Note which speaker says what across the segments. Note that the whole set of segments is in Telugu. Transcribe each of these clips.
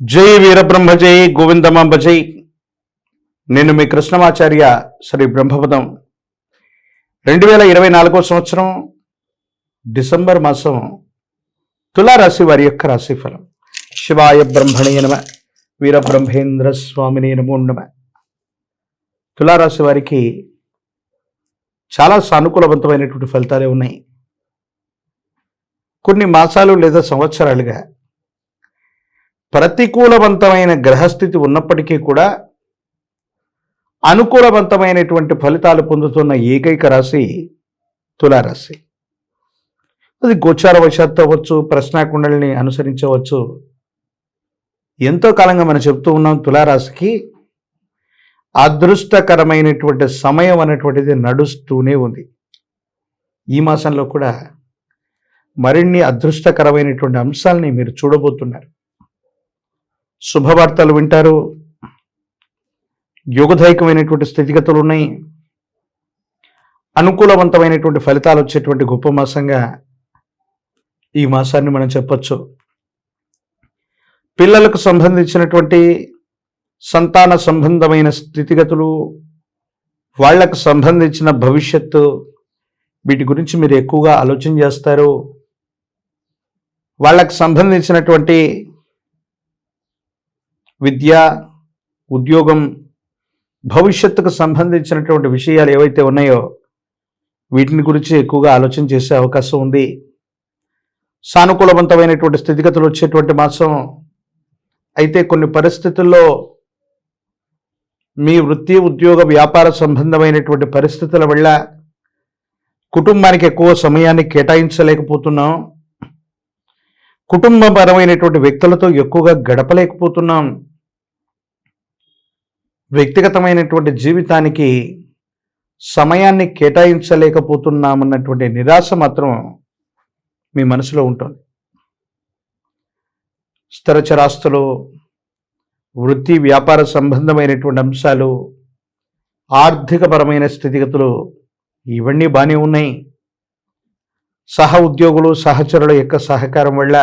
Speaker 1: జై వీరబ్రహ్మ జై గోవిందమాంబ జై. నేను మీ కృష్ణమాచార్య శ్రీ బ్రహ్మపదం. రెండు వేల ఇరవై నాలుగో సంవత్సరం డిసెంబర్ మాసం తులారాశి వారి యొక్క రాశిఫలం శివాయ బ్రహ్మణే నమ వీరబ్రహ్మేంద్ర స్వామిని నమో నమ. తులారాశి వారికి చాలా సానుకూలవంతమైనటువంటి ఫలితాలే ఉన్నాయి. కొన్ని మాసాలు లేదా సంవత్సరాలుగా ప్రతికూలవంతమైన గ్రహస్థితి ఉన్నప్పటికీ కూడా అనుకూలవంతమైనటువంటి ఫలితాలు పొందుతున్న ఏకైక రాశి తులారాశి. అది గోచార వశాత్తు అవ్వచ్చు ప్రశ్నాకుండలిని అనుసరించవచ్చు. ఎంతో కాలంగా మనం చెప్తూ ఉన్నాం తులారాశికి అదృష్టకరమైనటువంటి సమయం అనేటువంటిది నడుస్తూనే ఉంది. ఈ మాసంలో కూడా మరిన్ని అదృష్టకరమైనటువంటి అంశాలని మీరు చూడబోతున్నారు. శుభవార్తలు వింటారు. యోగదాయకమైనటువంటి స్థితిగతులు ఉన్నాయి అనుకూలవంతమైనటువంటి ఫలితాలు వచ్చేటువంటి గొప్ప మాసంగా ఈ మాసాన్ని మనం చెప్పచ్చు. పిల్లలకు సంబంధించినటువంటి సంతాన సంబంధమైన స్థితిగతులు వాళ్ళకు సంబంధించిన భవిష్యత్తు వీటి గురించి మీరు ఎక్కువగా ఆలోచన చేస్తారు. వాళ్ళకు సంబంధించినటువంటి విద్య ఉద్యోగం భవిష్యత్తుకు సంబంధించినటువంటి విషయాలు ఏవైతే ఉన్నాయో వీటిని గురించి ఎక్కువగా ఆలోచన చేసే అవకాశం ఉంది. సానుకూలవంతమైనటువంటి స్థితిగతులు వచ్చేటువంటి మాసం. అయితే కొన్ని పరిస్థితుల్లో మీ వృత్తి ఉద్యోగ వ్యాపార సంబంధమైనటువంటి పరిస్థితుల వల్ల కుటుంబానికి ఎక్కువ సమయాన్ని కేటాయించలేకపోతున్నాం. కుటుంబపరమైనటువంటి వ్యక్తులతో ఎక్కువగా గడపలేకపోతున్నాం. వ్యక్తిగతమైనటువంటి జీవితానికి సమయాన్ని కేటాయించలేకపోతున్నామన్నటువంటి నిరాశ మాత్రం మీ మనసులో ఉంటుంది. స్థిరచరాస్తులు వృత్తి వ్యాపార సంబంధమైనటువంటి అంశాలు ఆర్థికపరమైన స్థితిగతులు ఇవన్నీ బాగానే ఉన్నాయి. సహ ఉద్యోగులు సహచరుల యొక్క సహకారం వల్ల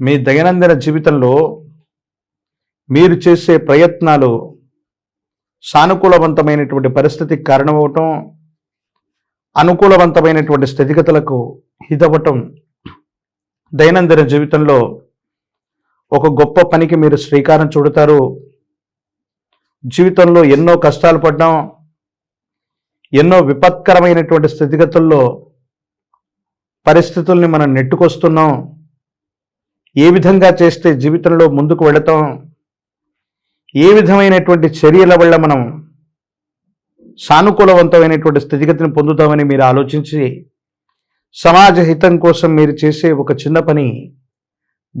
Speaker 1: మీ దైనందిన జీవితంలో మీరు చేసే ప్రయత్నాలు సానుకూలవంతమైనటువంటి పరిస్థితికి కారణమవటం అనుకూలవంతమైనటువంటి స్థితిగతులకు హితవటం దైనందిన జీవితంలో ఒక గొప్ప పనికి మీరు శ్రీకారం చుడతారు. జీవితంలో ఎన్నో కష్టాలు పడ్డాం ఎన్నో విపత్కరమైనటువంటి స్థితిగతుల్లో పరిస్థితుల్ని మనం నెట్టుకొస్తున్నాం. ఏ విధంగా చేస్తే జీవితంలో ముందుకు వెళతాం ఏ విధమైనటువంటి చర్యల వల్ల మనం సానుకూలవంతమైనటువంటి స్థితిగతిని పొందుతామని మీరు ఆలోచించి సమాజ హితం కోసం మీరు చేసే ఒక చిన్న పని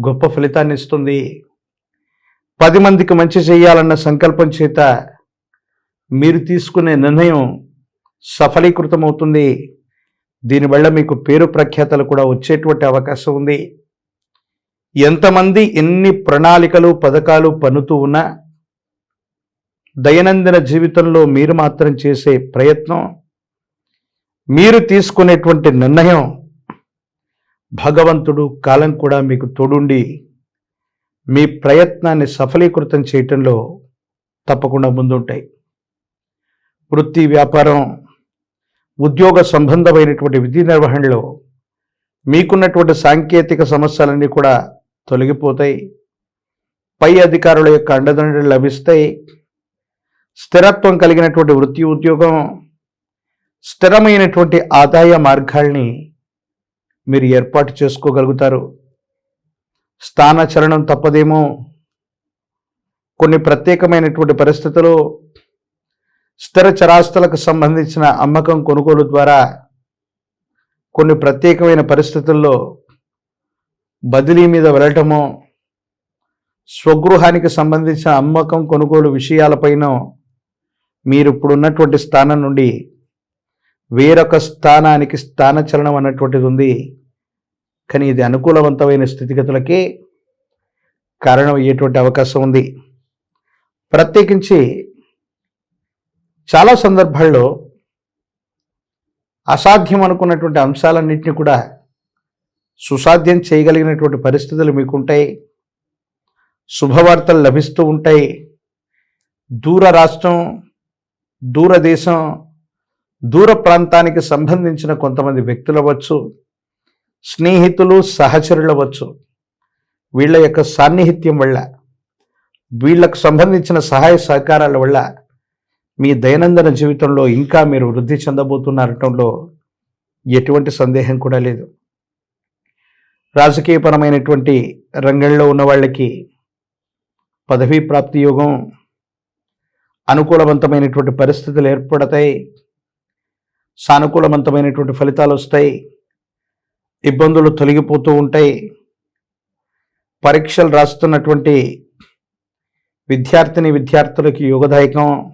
Speaker 1: గొప్ప ఫలితాన్ని ఇస్తుంది. పది మందికి మంచి చేయాలన్న సంకల్పం చేత మీరు తీసుకునే నిర్ణయం సఫలీకృతమవుతుంది. దీనివల్ల మీకు పేరు ప్రఖ్యాతలు కూడా వచ్చేటువంటి అవకాశం ఉంది. ఎంతమంది ఎన్ని ప్రణాళికలు పథకాలు పన్నుతూ ఉన్నా దైనందిన జీవితంలో మీరు మాత్రం చేసే ప్రయత్నం మీరు తీసుకునేటువంటి నిర్ణయం భగవంతుడు కాలం కూడా మీకు తోడుండి మీ ప్రయత్నాన్ని సఫలీకృతం చేయటంలో తప్పకుండా ముందుంటాయి. వృత్తి వ్యాపారం ఉద్యోగ సంబంధమైనటువంటి విధి నిర్వహణలో మీకున్నటువంటి సాంకేతిక సమస్యలన్నీ కూడా తొలగిపోతాయి. పై అధికారుల యొక్క అండదండలు లభిస్తాయి. స్థిరత్వం కలిగినటువంటి వృత్తి ఉద్యోగం స్థిరమైనటువంటి ఆదాయ మార్గాల్ని మీరు ఏర్పాటు చేసుకోగలుగుతారు. స్థానచలనం తప్పదేమో. కొన్ని ప్రత్యేకమైనటువంటి పరిస్థితులు స్థిర చరాస్తులకు సంబంధించిన అమ్మకం కొనుగోలు ద్వారా కొన్ని ప్రత్యేకమైన పరిస్థితుల్లో బదిలీ మీద వెళ్ళటమో స్వగృహానికి సంబంధించిన అమ్మకం కొనుగోలు విషయాలపైన మీరు ఇప్పుడు ఉన్నటువంటి స్థానం నుండి వేరొక స్థానానికి స్థానచలనం అన్నటువంటిది ఉంది. కానీ ఇది అనుకూలవంతమైన స్థితిగతులకే కారణం అయ్యేటువంటి అవకాశం ఉంది. ప్రత్యేకించి చాలా సందర్భాల్లో అసాధ్యం అనుకున్నటువంటి అంశాలన్నింటినీ కూడా సుసాధ్యం చేయగలిగినటువంటి పరిస్థితులు మీకుంటాయి. శుభవార్తలు లభిస్తూ ఉంటాయి. దూర రాష్ట్రం దూరదేశం దూర ప్రాంతానికి సంబంధించిన కొంతమంది వ్యక్తులు అవ్వచ్చు స్నేహితులు సహచరులు అవ్వచ్చు. వీళ్ళ యొక్క సాన్నిహిత్యం వల్ల వీళ్ళకు సంబంధించిన సహాయ సహకారాల వల్ల మీ దైనందిన జీవితంలో ఇంకా మీరు వృద్ధి చెందబోతున్నారటంలో ఎటువంటి సందేహం కూడా లేదు. రాజకీయపరమైనటువంటి రంగంలో ఉన్న వాళ్ళకి పదవీ ప్రాప్తి యోగం అనుకూలవంతమైనటువంటి పరిస్థితులు ఏర్పడతాయి. సానుకూలవంతమైనటువంటి ఫలితాలు వస్తాయి. ఇబ్బందులు తొలగిపోతూ ఉంటాయి. పరీక్షలు రాస్తున్నటువంటి విద్యార్థిని విద్యార్థులకి యోగదాయకం.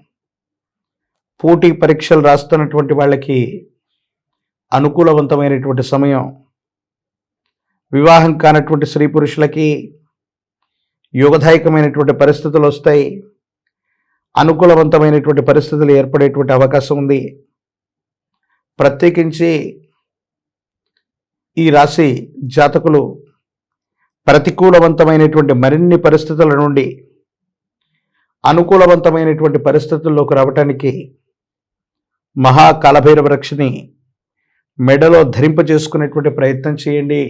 Speaker 1: పోటీ పరీక్షలు రాస్తున్నటువంటి వాళ్ళకి అనుకూలవంతమైనటువంటి సమయం. వివాహం కానటువంటి స్త్రీ పురుషులకి యోగదాయకమైనటువంటి పరిస్థితులు వస్తాయి. అనుకూలవంతమైనటువంటి పరిస్థితులు ఏర్పడేటువంటి అవకాశం ఉంది. ప్రత్యేకించి ఈ రాశి జాతకులు ప్రతికూలవంతమైనటువంటి మరిన్ని పరిస్థితుల నుండి అనుకూలవంతమైనటువంటి పరిస్థితుల్లోకి రావటానికి మహాకాలభైరవ రక్షిని మెడలో ధరింపజేసుకునేటువంటి ప్రయత్నం చేయండి.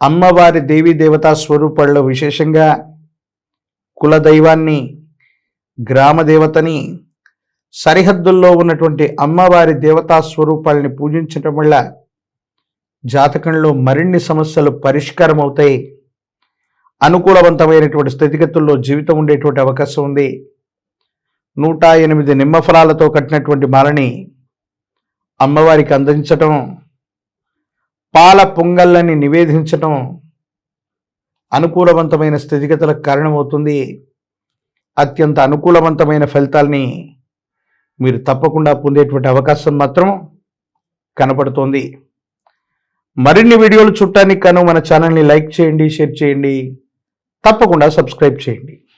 Speaker 1: అమ్మవారి దేవీ దేవతా స్వరూపాల్లో విశేషంగా కులదైవాన్ని గ్రామ దేవతని సరిహద్దుల్లో ఉన్నటువంటి అమ్మవారి దేవతా స్వరూపాలని పూజించటం వల్ల జాతకంలో మరిన్ని సమస్యలు పరిష్కారం అవుతాయి అనుకూలవంతమైనటువంటి స్థితిగతుల్లో జీవితం ఉండేటువంటి అవకాశం ఉంది. నూట ఎనిమిది నిమ్మఫలాలతో కట్టినటువంటి మాలని అమ్మవారికి అందించటం పాల పొంగళ్ళని నివేదించటం అనుకూలవంతమైన స్థితిగతులకు కారణమవుతుంది. అత్యంత అనుకూలవంతమైన ఫలితాల్ని మీరు తప్పకుండా పొందేటువంటి అవకాశం మాత్రం కనపడుతోంది. మరిన్ని వీడియోలు చూడటానికి కాను మన ఛానల్ని లైక్ చేయండి షేర్ చేయండి. తప్పకుండా సబ్స్క్రైబ్ చేయండి.